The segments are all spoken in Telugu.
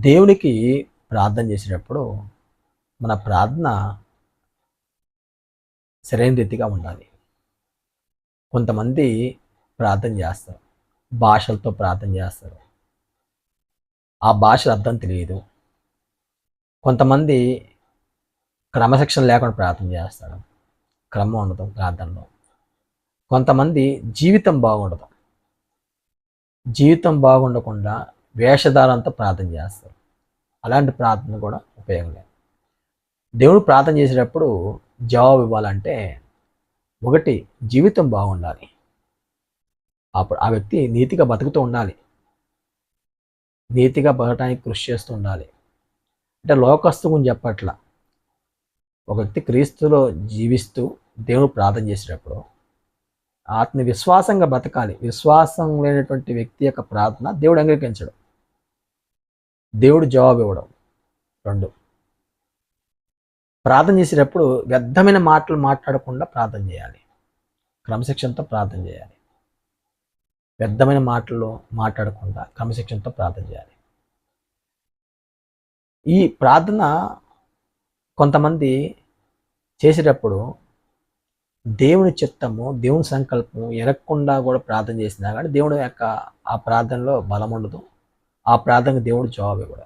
దేవునికి ప్రార్థన చేసేటప్పుడు మన ప్రార్థన సరైన రీతిగా ఉండాలి. కొంతమంది ప్రార్థన చేస్తారు. భాషలతో ప్రార్థన చేస్తారు. ఆ భాషల అర్థం తెలియదు. కొంతమంది క్రమశిక్షణ లేకుండా ప్రార్థన చేస్తారు. క్రమం ఉండదు ప్రార్థనలో. కొంతమంది జీవితం బాగుండదు. జీవితం బాగుండకుండా వేషధారంతో ప్రార్థన చేస్తారు. అలాంటి ప్రార్థన కూడా ఉపయోగం లేదు. దేవుడు ప్రార్థన చేసేటప్పుడు జవాబు ఇవ్వాలంటే ఒకటి జీవితం బాగుండాలి. అప్పుడు ఆ వ్యక్తి నీతిగా బతుకుతూ ఉండాలి. నీతిగా బతకడానికి కృషి చేస్తూ ఉండాలి. అంటే లోకస్తు గురించి చెప్పట్ల. ఒక వ్యక్తి క్రీస్తులో జీవిస్తూ దేవుడు ప్రార్థన చేసేటప్పుడు ఆత్మ విశ్వాసంగా బతకాలి. విశ్వాసం లేనటువంటి వ్యక్తి యొక్క ప్రార్థన దేవుడు అంగీకరించడం. దేవుడు జవాబు ఇవ్వడం. రెండు. ప్రార్థన చేసేటప్పుడు వ్యర్థమైన మాటలు మాట్లాడకుండా ప్రార్థన చేయాలి. క్రమశిక్షణతో ప్రార్థన చేయాలి. వ్యర్థమైన మాటలు మాట్లాడకుండా క్రమశిక్షణతో ప్రార్థన చేయాలి. ఈ ప్రార్థన కొంతమంది చేసేటప్పుడు దేవుని చిత్తము దేవుని సంకల్పము ఎరగకుండా కూడా ప్రార్థన చేసినా కానీ దేవుడి యొక్క ఆ ప్రార్థనలో బలం ఉండదు. ఆ ప్రార్థనకు దేవుడు జవాబు ఇవ్వడు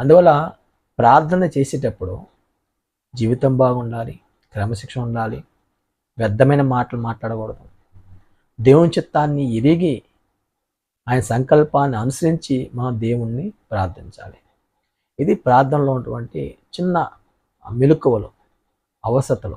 అందువల్ల ప్రార్థన చేసేటప్పుడు జీవితం బాగుండాలి క్రమశిక్షణ ఉండాలి వ్యర్థమైన మాటలు మాట్లాడకూడదు. దేవుని చిత్తాన్ని ఎరిగి ఆయన సంకల్పాన్ని అనుసరించి మనం దేవుణ్ణి ప్రార్థించాలి. ఇది ప్రార్థనలో ఉన్నటువంటి చిన్న మెలకువలు అవసతలు